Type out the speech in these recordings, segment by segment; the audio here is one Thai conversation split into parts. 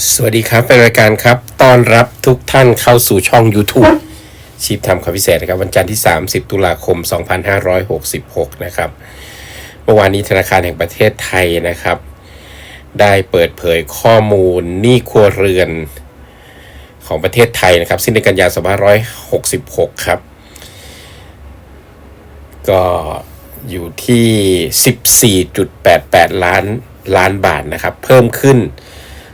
สวัสดีครับเป็นรายการครับต้อนรับทุกท่านเข้าสู่ช่อง YouTube ชีพทำข่าวพิเศษนะครับ วันจันทร์ที่ 30 ตุลาคม 2566 นะครับเมื่อวานนี้ธนาคารแห่งประเทศไทยนะครับ ได้เปิดเผยข้อมูลหนี้ครัวเรือนของประเทศไทยนะครับ สิ้นเดือนกันยายน2566 ครับ ก็อยู่ที่ 14.88 ล้านล้านบาทนะครับ เพิ่มขึ้น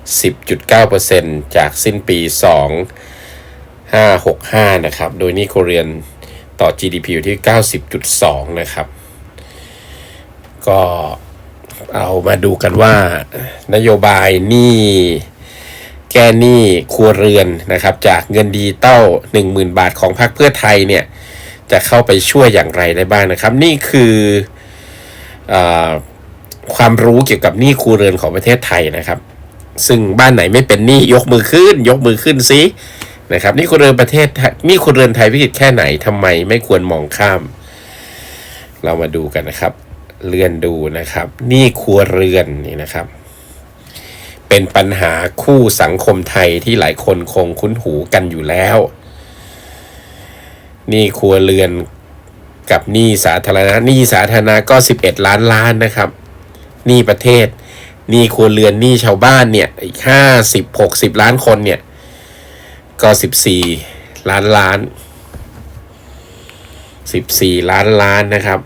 10.9%จากสิ้นปี 2565 นะครับ โดยนี่โครเรียนต่อ GDP อยู่ที่ 90.2 นะครับ ก็เอามาดูกันว่านโยบายหนี้แก้หนี้ครัวเรือนนะครับ จากเงินดีเต้า 10,000 บาทของพรรคเพื่อไทยเนี่ย จะเข้าไปช่วยอย่างไรได้บ้างนะครับ นี่คืออความรู้เกี่ยวกับหนี้ครัวเรือนของประเทศไทยนะครับ ซึ่งบ้านไหนไม่เป็นหนี้ยกมือขึ้น ยกมือขึ้นซินะครับนี่ครัวเรือนประเทศไทยหนี่ครัวเรือนไทยวิกฤตแค่ไหนทำไมไม่ควรมองข้าม เรามาดูกันนะครับเลื่อนดูนะครับหนี้ครัวเรือนนี่นะครับ เป็นปัญหาคู่สังคมไทยที่หลายคนคงคุ้นหูกันอยู่แล้วหนี้ครัวเรือนกับหนี้สาธารณะหนี้สาธารณะก็ 11 ล้านล้านนะครับหนี้ประเทศ หนี้ครัวเรือนหนี้ชาวบ้านเนี่ยอีกห้าสิบหกสิบล้านคนเนี่ย ก็สิบสี่ล้านล้านสิบสี่ล้านล้านนะครับ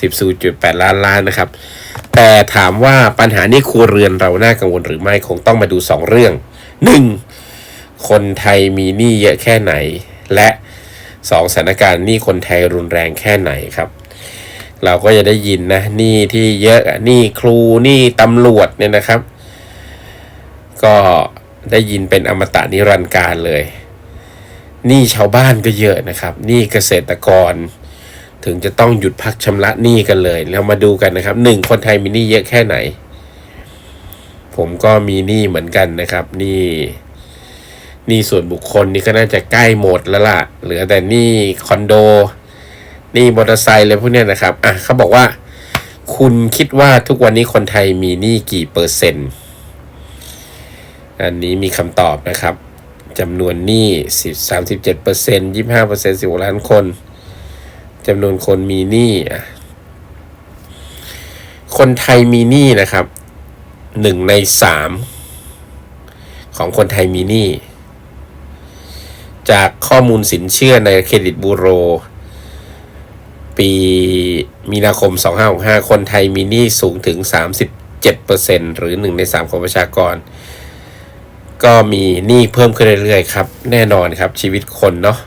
สิบจุดแปดล้านล้านนะครับ แต่ถามว่าปัญหานี้ครัวเรือนเราน่ากังวลหรือไม่คงต้องมาดูสองเรื่องหนึ่งคนไทยมีหนี้เยอะแค่ไหน และสองสถานการณ์หนี้คนไทยรุนแรงแค่ไหนครับ เราก็จะได้ยินนะหนี้ที่เยอะหนี้ครูหนี้ตำรวจเนี่ยนะครับ ก็ได้ยินเป็นอมตะนิรันดร์การเลยหนี้ชาวบ้านก็เยอะนะครับหนี้เกษตรกร ถึงจะต้องหยุดพักชำระหนี้กันเลย เรามาดูกันนะครับหนึ่งคนไทยมีหนี้เยอะแค่ไหน ผมก็มีหนี้เหมือนกันนะครับหนี้หนี้ส่วนบุคคลนี่ก็น่าจะใกล้หมดแล้วล่ะ เหลือแต่หนี้คอนโด นี่มอเตอร์ไซค์อะไรพวกเนี้ยนะครับอะเขาบอกว่า คุณคิดว่าทุกวันนี้คนไทยมีหนี้กี่เปอร์เซ็นต์ อันนี้มีคำตอบนะครับจำนวนหนี้สิบสามสิบเจ็ดเปอร์เซ็นต์ยี่ห้าเปอร์เซ็นต์สิบล้านคนจำนวนคนมีหนี้อะคนไทยมีหนี้นะครับหนึ่งในสามของคนไทยมีหนี้จากข้อมูลสินเชื่อในเครดิตบูโร ปีมีนาคม 2565 คนไทยมีหนี้สูงถึง 37%หรือ 1 ใน 3 ของประชากร ก็มีหนี้เพิ่มขึ้นเรื่อยๆครับ แน่นอนครับชีวิตคนเนาะ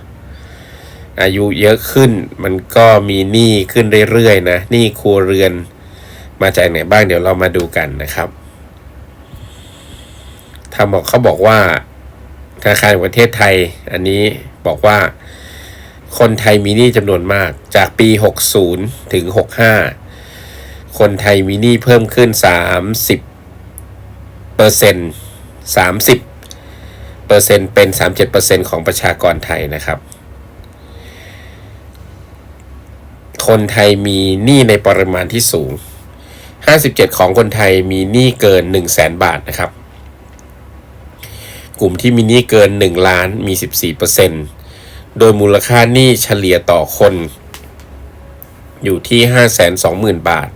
อายุเยอะขึ้นมันก็มีหนี้ขึ้นเรื่อยๆนะหนี้ครัวเรือนมาจากไหนบ้างเดี๋ยวเรามาดูกันนะครับทางบอกเขาบอกว่าธนาคารประเทศไทย อันนี้บอกว่า คนไทยมีหนี้จำนวนมากจากปี 60 ถึง 65 คนไทยมีหนี้เพิ่มขึ้น 30เปอร์เซ็นต์30เปอร์เซ็นต์เป็น 37เปอร์เซ็นต์ของประชากรไทยนะครับ คนไทยมีหนี้ในปริมาณที่สูง 57 ของคนไทยมีหนี้เกิน 1 0 0 0 0แสนบาทนะครับ กลุ่มที่มีหนี้เกิน 1 ล้านมี 14เปอร์เซ็นต์ โดยมูลค่าหนี้เฉลี่ยต่อคน อยู่ที่ 520,000 บาท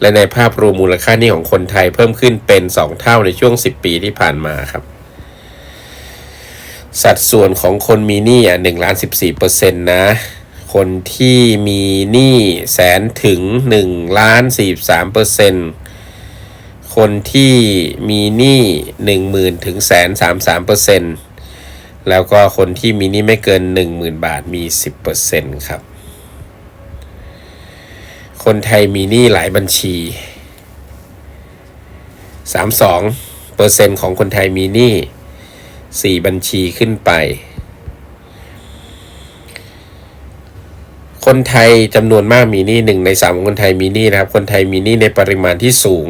และในภาพรวมมูลค่าหนี้ของคนไทยเพิ่มขึ้นเป็น 2 เท่าในช่วง 10 ปีที่ผ่านมาครับ สัดส่วนของคนมีหนี้อะ1ล้าน14เปอร์เซ็นต์นะ คนที่มีหนี้แสนถึง1ล้าน43เปอร์เซ็นต์คนที่มีหนี้10,000ถึงแสน33เปอร์เซ็นต์ แล้วก็คนที่มีหนี้ไม่เกิน 10,000 บาทมี 10%ครับ คนไทยมีหนี้หลายบัญชี 32เปอร์เซ็นต์ของคนไทยมีหนี้4บัญชีขึ้นไป คนไทยจำนวนมากมีหนี้หนึ่งในสามของคนไทยมีหนี้นะครับ คนไทยมีหนี้ในปริมาณที่สูง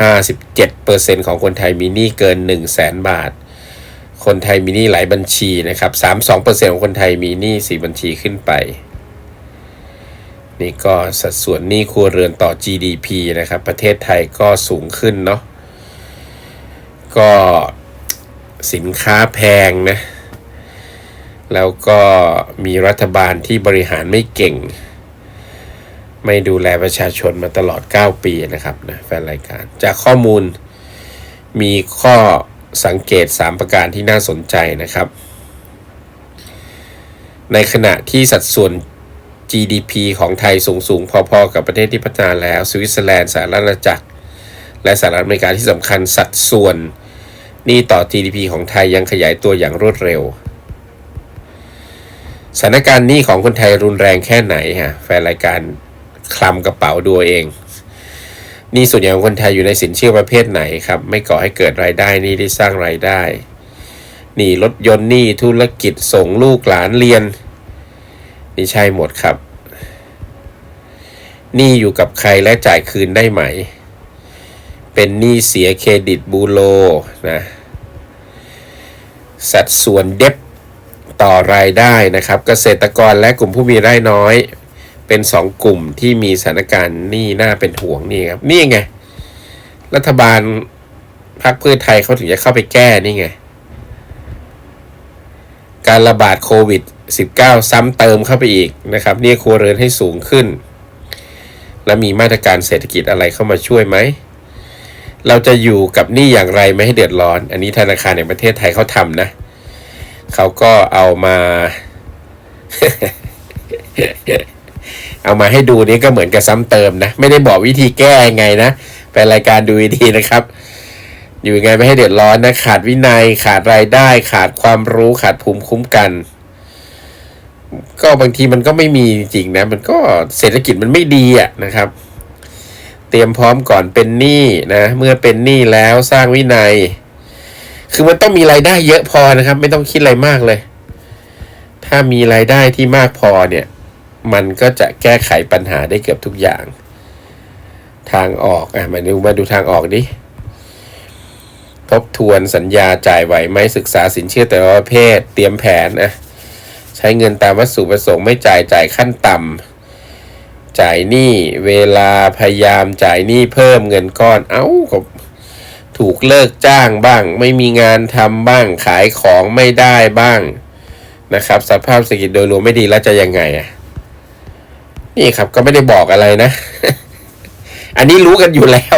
57%ของคนไทยมีหนี้เกิน 1 0 0 0 0แสนบาท คนไทยมีหนี้หลายบัญชีนะครับ 32%ของคนไทยมีหนี้4บัญชีขึ้นไป นี่ก็สัดส่วนหนี้ครัวเรือนต่อ GDP นะครับ ประเทศไทยก็สูงขึ้นเนาะ ก็สินค้าแพงนะ แล้วก็มีรัฐบาลที่บริหารไม่เก่ง ไม่ดูแลประชาชนมาตลอด 9 ปีนะครับนะแฟนรายการ จากข้อมูลมีข้อ สังเกต 3 ประการที่น่าสนใจนะครับ ในขณะที่สัดส่วน GDP ของไทยสูงสูงๆพอๆ กับประเทศที่พัฒนาแล้ว สวิตเซอร์แลนด์สหรัฐอาณาจักร และสหรัฐอเมริกาที่สำคัญสัดส่วนหนี้ต่อ GDP ของไทยยังขยายตัวอย่างรวดเร็วสถานการณ์หนี้ของคนไทยรุนแรงแค่ไหนฮะแฟนรายการคลำกระเป๋าดูเอง นี้ส่วนใหญ่ของคนไทยอยู่ในสินเชื่อประเภทไหนครับ ไม่ก่อให้เกิดรายได้นี้ได้สร้างรายได้นี้รถยนต์นี้ธุรกิจส่งลูกหลานเรียน นี่ใช่หมดครับ นี้อยู่กับใครและจ่ายคืนได้ไหม เป็นหนี้เสียเครดิตบูโรนะสัดส่วนเด็บต่อรายได้นะครับ เกษตรกรและกลุ่มผู้มีรายน้อย เป็นสองกลุ่มที่มีสถานการณ์นี้น่าเป็นห่วงนี่ครับ นี่ไง รัฐบาลพรรคเพื่อไทยเขาถึงจะเข้าไปแก้นี่ไง การระบาดโควิด 19 ซ้ำเติมเข้าไปอีกนะครับเนี่ยครัวเรือนให้สูงขึ้น และมีมาตรการเศรษฐกิจอะไรเข้ามาช่วยไหม เราจะอยู่กับนี้อย่างไรไม่ให้เดือดร้อน อันนี้ธนาคารแห่งประเทศไทยเขาทำนะเขาก็เอามา เอามาให้ดูนี่ก็เหมือนกับซ้ำเติมนะ ไม่ได้บอกวิธีแก้ยังไงนะไปรายการดูดีนะครับ อยู่ยังไงไม่ให้เดือดร้อนนะ ขาดวินัย ขาดรายได้ ขาดความรู้ขาดภูมิคุ้มกัน ก็บางทีมันก็ไม่มีจริงนะ มันก็เศรษฐกิจมันไม่ดีอะ่ะนะครับ เตรียมพร้อมก่อนเป็นหนี้นะ เมื่อเป็นหนี้แล้วสร้างวินัย คือมันต้องมีรายได้เยอะพอนะครับ ไม่ต้องคิดอะไรมากเลย ถ้ามีรายได้ที่มากพอเนี่ย มันก็จะแก้ไขปัญหาได้เกือบทุกอย่าง ทางออกอะมาดูมาดูทางออกดิทบทวนสัญญาจ่ายไหวไหมศึกษาสินเชื่อแต่ละประเภท เตรียมแผนนะใช้เงินตามวัตถุประสงค์ไม่จ่ายจ่ายขั้นต่ำจ่ายหนี้เวลาพยายามจ่ายหนี้เพิ่มเงินก้อนเอ้าก็ถูกเลิกจ้างบ้าง ไม่มีงานทำบ้างขายของไม่ได้บ้างนะครับ สภาพเศรษฐกิจโดยรวมไม่ดีแล้วจะยังไงอะ นี่ครับก็ไม่ได้บอกอะไรนะ อันนี้รู้กันอยู่แล้ว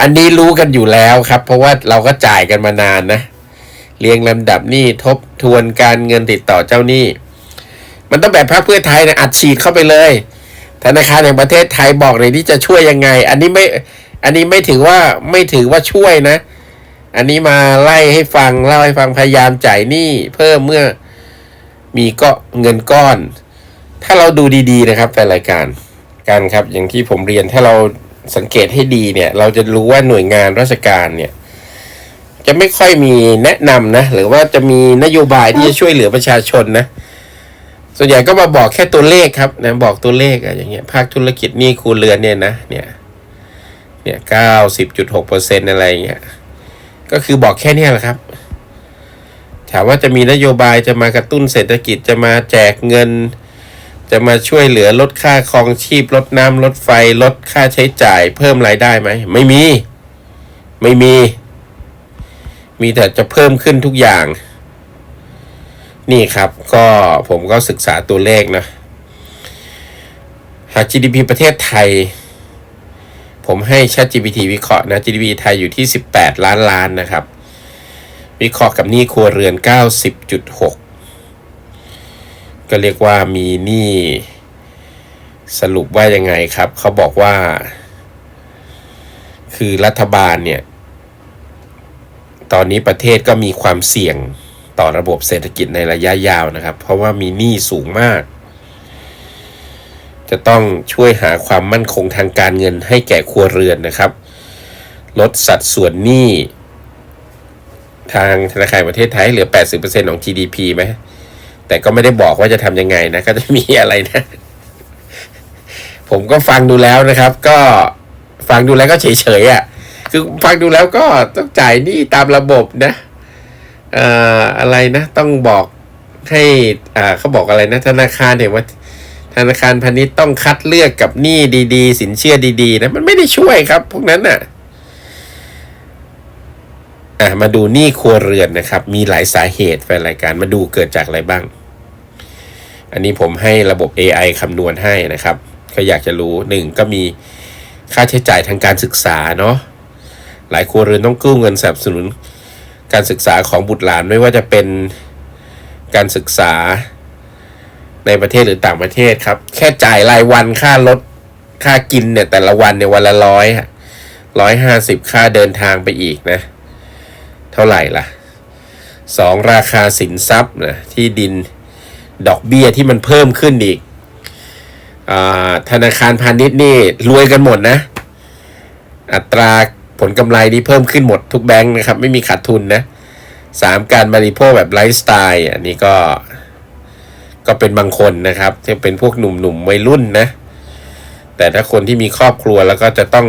อันนี้รู้กันอยู่แล้วครับ เพราะว่าเราก็จ่ายกันมานานนะ เรียงลำดับหนี้ทบทวนการเงินติดต่อเจ้าหนี้ มันต้องแบบพรรคเพื่อไทยนะอัดฉีดเข้าไปเลย ธนาคารแห่งประเทศไทยบอกเลยที่จะช่วยยังไง อันนี้ไม่ อันนี้ไม่ถือว่าไม่ถือว่าช่วยนะ อันนี้มาไล่ให้ฟังเล่าให้ฟังพยายามจ่ายหนี้เพิ่มเมื่อมีก็เงินก้อน ถ้าเราดูดีๆนะครับแฟนรายการการครับ อย่างที่ผมเรียนถ้าเราสังเกตให้ดีเนี่ย เราจะรู้ว่าหน่วยงานราชการเนี่ย จะไม่ค่อยมีแนะนำนะ หรือว่าจะมีนโยบายที่จะช่วยเหลือประชาชนนะ ส่วนใหญ่ก็มาบอกแค่ตัวเลขครับนะบอกตัวเลขอะอย่างเงี้ยภาคธุรกิจนี่ครัวเรือนเนี่ยนะเนี่ย เนี่ยเก้าสิบจุดหกเปอร์เซ็นอะไรเงี้ยก็คือบอกแค่นี้แหละครับ ถามว่าจะมีนโยบายจะมากระตุ้นเศรษฐกิจจะมาแจกเงิน จะมาช่วยเหลือลดค่าครองชีพลดน้ำลดไฟลดค่าใช้จ่ายเพิ่มรายได้ไหม ไม่มี ไม่มี มีแต่จะเพิ่มขึ้นทุกอย่าง นี่ครับก็ผมก็ศึกษาตัวเลขนะ หาก GDP ประเทศไทย ผมให้ ChatGPT วิเคราะห์นะ GDP ไทยอยู่ที่ 18 ล้านล้านนะครับ วิเคราะห์กับหนี้ครัวเรือน 90.6 ก็เรียกว่ามีหนี้สรุปว่ายังไงครับ เขาบอกว่า คือรัฐบาลเนี่ย ตอนนี้ประเทศก็มีความเสี่ยงต่อระบบเศรษฐกิจในระยะยาวนะครับ เพราะว่ามีหนี้สูงมาก จะต้องช่วยหาความมั่นคงทางการเงินให้แก่ครัวเรือนนะครับ ลดสัดส่วนหนี้ ทางธนาคารประเทศไทยเหลือ 80%ของ GDP ไหม แต่ก็ไม่ได้บอกว่าจะทำยังไงนะก็จะมีอะไรนะ ผมก็ฟังดูแล้วนะครับ ก็ฟังดูแล้วก็เฉยๆอะ คือฟังดูแล้วก็ต้องจ่ายหนี้ตามระบบนะเอ่ออะไรนะ ต้องบอกให้อ่าเขาบอกอะไรนะ ธนาคารเห็นว่า ธนาคารพาณิชย์ต้องคัดเลือกกับหนี้ดีๆ สินเชื่อดีๆนะมันไม่ได้ช่วยครับ พวกนั้นน่ะอะมาดูหนี้ครัวเรือนนะครับ มีหลายสาเหตุแฟนรายการมาดูเกิดจากอะไรบ้าง อันนี้ผมให้ระบบ AI คำนวณให้นะครับ ก็อยากจะรู้หนึ่งก็มีค่าใช้จ่ายทางการศึกษาเนาะหลายครัวเรือนต้องกู้เงินสนับสนุน การศึกษาของบุตรหลานไม่ว่าจะเป็นการศึกษาในประเทศหรือต่างประเทศครับ แค่จ่ายรายวันค่ารถค่ากินเนี่ยแต่ละวันเนี่ยวันละร้อยร้อยห้าสิบค่าเดินทางไปอีกนะ เท่าไหร่ล่ะสองราคาสินทรัพย์นะที่ดิน ดอกเบี้ยที่มันเพิ่มขึ้นอีกอธนาคารพาณิชย์นี่รวยกันหมดนะ อัตราผลกำไรนี่เพิ่มขึ้นหมดทุกแบงค์นะครับ ไม่มีขาดทุนนะสามการบริโภคแบบไลฟ์สไตล์อันนี้ก็ก็เป็นบางคนนะครับที่เป็นพวกหนุ่มๆวัยรุ่นนะ แต่ถ้าคนที่มีครอบครัวแล้วก็จะต้อง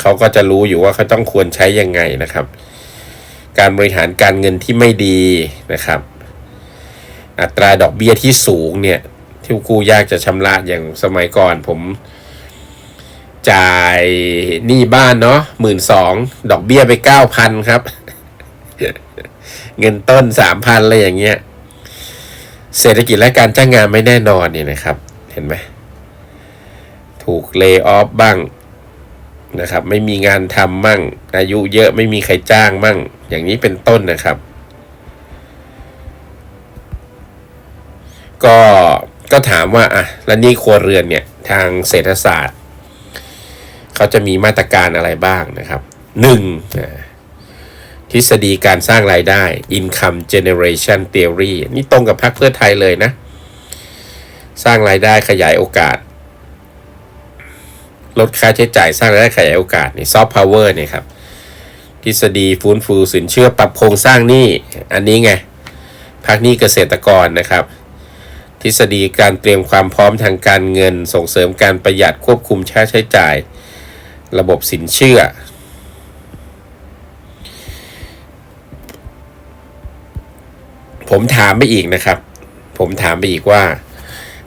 เขาก็จะรู้อยู่ว่าเขาต้องควรใช้ยังไงนะครับ การบริหารการเงินที่ไม่ดีนะครับ อัตราดอกเบี้ยที่สูงเนี่ยที่กู้ยากจะชำระอย่างสมัยก่อนผมจ่ายหนี้บ้านเนาะหมื่นสองดอกเบี้ยไปเก้าพันครับ เงินต้นสามพันอะไรอย่างเงี้ย เศรษฐกิจและการจ้างงานไม่แน่นอนเนี่ยนะครับ เห็นไหมถูกเล y o ออฟบ้างนะครับ ไม่มีงานทำมั่ง อายุเยอะไม่มีใครจ้างมั่ง อย่างนี้เป็นต้นนะครับ ก็ก็ถามว่าอะแล้วนี่ครัวเรือนเนี่ยทางเศรษฐศาสตร์ เขาจะมีมาตรการอะไรบ้างนะครับหนึ่งทฤษฎีการสร้างรายได้ income generation theory นี่ตรงกับพรรคเพื่อไทยเลยนะ สร้างรายได้ขยายโอกาส ลดค่าใช้จ่ายสร้างรายได้ขยายโอกาสนี่ซอฟต์พาวเวอร์เนี่ยครับ ทฤษฎีฟื้นฟูสินเชื่อปรับโครงสร้างหนี้ อันนี้ไงภาคหนี้เกษตรกรนะครับ ทฤษฎีการเตรียมความพร้อมทางการเงิน ส่งเสริมการประหยัดควบคุมค่าใช้จ่าย ระบบสินเชื่อ ผมถามไปอีกนะครับ ผมถามไปอีกว่า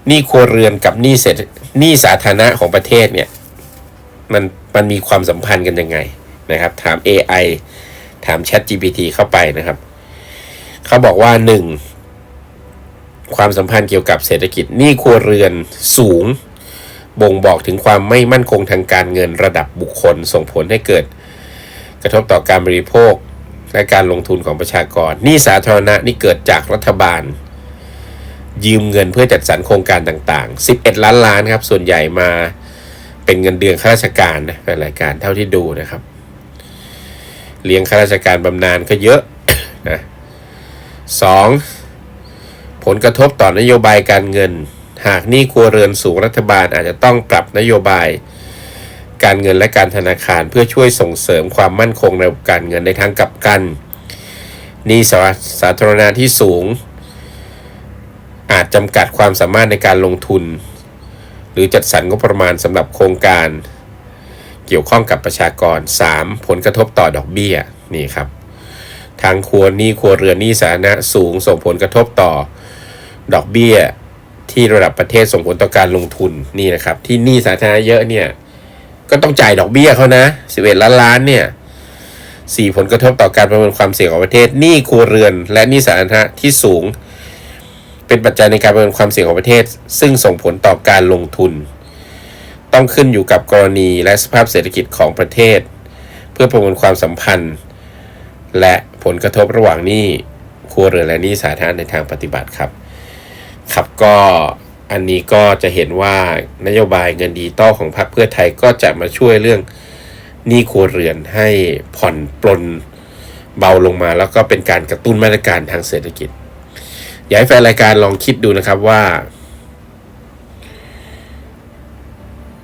หนี้ครัวเรือนกับหนี้เศรษฐหนี้สาธารณะของประเทศเนี่ยมันมันมีความสัมพันธ์กันยังไงนะครับ ถาม AI ถาม Chat GPT เข้าไปนะครับ เขาบอกว่าหนึ่ง ความสัมพันธ์เกี่ยวกับเศรษฐกิจหนี้ครัวเรือนสูง บ่งบอกถึงความไม่มั่นคงทางการเงินระดับบุคคล ส่งผลให้เกิด กระทบต่อการบริโภคและการลงทุนของประชากรหนี้สาธารณะนี่เกิดจากรัฐบาล ยืมเงินเพื่อจัดสรรโครงการต่างๆ 11 ล้านล้านครับ ส่วนใหญ่มาเป็นเงินเดือนข้าราชการนะเป็นรายการเท่าที่ดูนะครับ เลี้ยงข้าราชการบำนาญก็เยอะนะสอง ผลกระทบต่อนโยบายการเงิน หากหนี้ครัวเรือนสูงรัฐบาลอาจจะต้องปรับนโยบาย การเงินและการธนาคารเพื่อช่วยส่งเสริมความมั่นคงในการเงินในทางกลับกันหนี้สาสาธารณะที่สูง อาจจำกัดความสามารถในการลงทุน หรือจัดสรรงบประมาณสำหรับโครงการ เกี่ยวข้องกับประชากร 3. ผลกระทบต่อดอกเบี้ยนี่ครับทางครัวหนี้ครัวเรือนหนี้สาธารณะสูงส่งผลกระทบต่อ ดอกเบี้ยที่ระดับประเทศส่งผลต่อการลงทุนนี่นะครับ ที่หนี้สาธารณะเยอะเนี่ย ก็ต้องจ่ายดอกเบี้ยเขานะ 11 ล้านล้านเนี่ยสี่ผลกระทบต่อการประเมินความเสี่ยงของประเทศหนี้ครัวเรือน และหนี้สาธารณะที่สูง เป็นปัจจัยในการประเมินความเสี่ยงของประเทศ ซึ่งส่งผลต่อการลงทุน ต้องขึ้นอยู่กับกรณีและสภาพเศรษฐกิจของประเทศ เพื่อประเมินความสัมพันธ์ และผลกระทบระหว่างหนี้ครัวเรือนและหนี้สาธารณะในทางปฏิบัติครับ ครับก็อันนี้ก็จะเห็นว่านโยบายเงินดิจิตอลของพรรคเพื่อไทยก็จะมาช่วยเรื่องหนี้ครัวเรือนให้ผ่อนปลนเบาลงมา แล้วก็เป็นการกระตุ้นมาตรการทางเศรษฐกิจ อยากให้แฟนรายการลองคิดดูนะครับว่า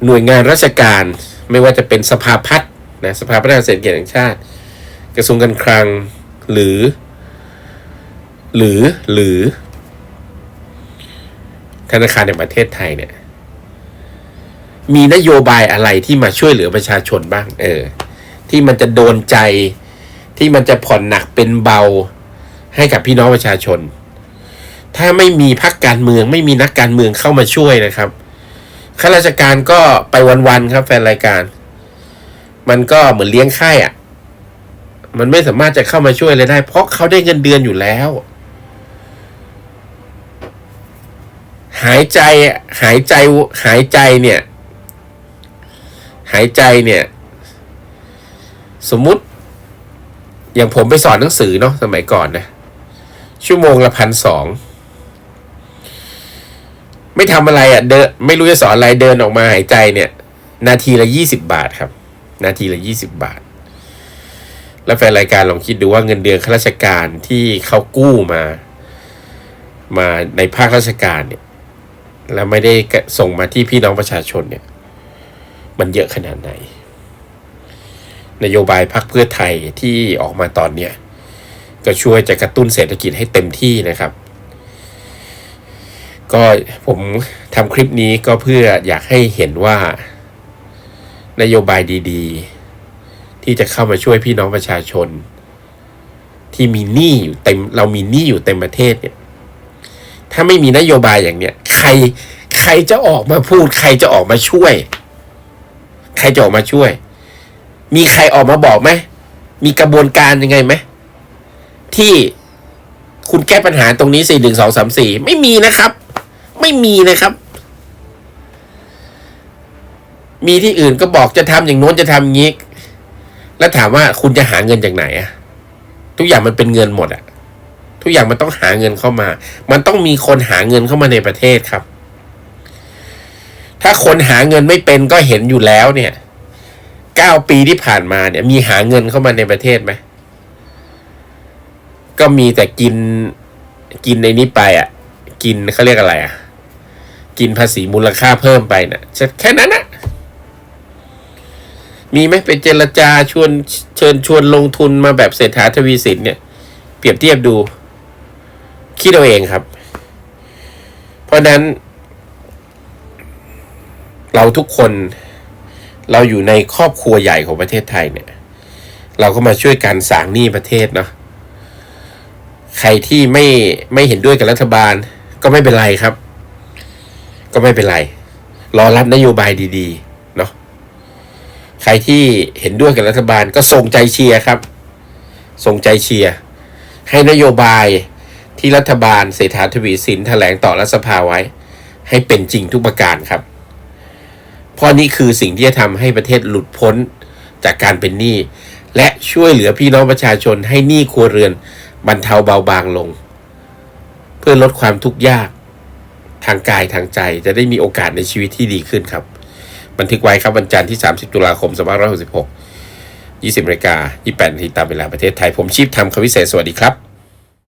หน่วยงานราชการไม่ว่าจะเป็นสภาพัฒน์นะสภาพัฒนาเศรษฐกิจแห่งชาติ กระทรวงการคลังหรือ หรือหรือ ธนาคารแห่งประเทศไทยเนี่ย มีนโยบายอะไรที่มาช่วยเหลือประชาชนบ้าง เออ ที่มันจะโดนใจที่มันจะผ่อนหนักเป็นเบาให้กับพี่น้องประชาชน ถ้าไม่มีพรรคการเมือง ไม่มีนักการเมืองเข้ามาช่วยนะครับข้าราชการก็ไปวันๆครับ แฟนรายการ มันก็เหมือนเลี้ยงไข่อะมันไม่สามารถจะเข้ามาช่วยเลยได้ เพราะเขาได้เงินเดือนอยู่แล้ว หายใจอะหายใจหายใจเนี่ย หายใจเนี่ย สมมุติ อย่างผมไปสอนหนังสือเนาะสมัยก่อนนะ ชั่วโมงละพันสองไม่ทำอะไรอะ่ะเดินไม่รู้จะสอนอะไรเดินออกมาหายใจเนี่ย นาทีละยี่สิบบาทครับ นาทีละยี่สิบบาท แล้วแฟนรายการลองคิดดูว่าเงินเดือนข้าราชการที่เขากู้มา มาในภาคราชการเนี่ย แล้วไม่ได้ส่งมาที่พี่น้องประชาชนเนี่ย มันเยอะขนาดไหน นโยบายพรรคเพื่อไทยที่ออกมาตอนเนี้ยก็ช่วยจะกระตุ้นเศรษฐกิจให้เต็มที่นะครับ ก็ผมทำคลิปนี้ก็เพื่ออยากให้เห็นว่านโยบายดีๆ ที่จะเข้ามาช่วยพี่น้องประชาชน ที่มีหนี้อยู่เต็มเรามีหนี้อยู่เต็มประเทศเนี่ย ถ้าไม่มีนโยบายอย่างเนี้ยใครใครจะออกมาพูด ใครจะออกมาช่วย ใครจะออกมาช่วย มีใครออกมาบอกไหมมีกระบวนการยังไงไหมที่คุณแก้ปัญหาตรงนี้สี่หนึ่งสองสามสี่ไม่มีนะครับ ไม่มีนะครับ มีที่อื่นก็บอกจะทำอย่างโน้นจะทำอย่างนี้ แล้วถามว่าคุณจะหาเงินจากไหนอะทุกอย่างมันเป็นเงินหมดอะ ทุกอย่างมันต้องหาเงินเข้ามา มันต้องมีคนหาเงินเข้ามาในประเทศครับ ถ้าคนหาเงินไม่เป็นก็เห็นอยู่แล้วเนี่ยเก้าปีที่ผ่านมาเนี่ย มีหาเงินเข้ามาในประเทศไหมก็มีแต่กินกินในนี้ไปอะ กินเขาเรียกอะไรอะ กินภาษีมูลค่าเพิ่มไปนะ่ะแค่นั้นนะมีไหมเป็นเจรจาชวนเชิญชวนลงทุนมาแบบเศรษฐาทวีสินเนี่ย เปรียบเทียบดู คิดเอาเองครับ เพราะนั้น เราทุกคนเราอยู่ในครอบครัวใหญ่ของประเทศไทยเนี่ย เราก็มาช่วยกันสางหนี้ประเทศเนาะใครที่ไม่ไม่เห็นด้วยกับรัฐบาล ก็ไม่เป็นไรครับ ก็ไม่เป็นไร รอรับนโยบายดีๆเนาะใครที่เห็นด้วยกับรัฐบาลก็ส่งใจเชียร์ครับส่งใจเชียร์ให้นโยบาย ที่รัฐบาลเศรษฐาทวีสินแถลงต่อรัฐสภาไว้ ให้เป็นจริงทุกประการครับ เพราะนี่คือสิ่งที่จะทำให้ประเทศหลุดพ้นจากการเป็นหนี้และช่วยเหลือพี่น้องประชาชนให้หนี้ครัวเรือนบรรเทาเบาบางลง เพื่อลดความทุกข์ยาก ทางกายทางใจจะได้มีโอกาสในชีวิตที่ดีขึ้นครับ บันทึกไว้ครับวันจันทร์ที่ 30 ตุลาคม 2566 20นาฬิกา28นาทีตามเวลาประเทศไทย ผมชีพทำคำวิเศษสวัสดีครับ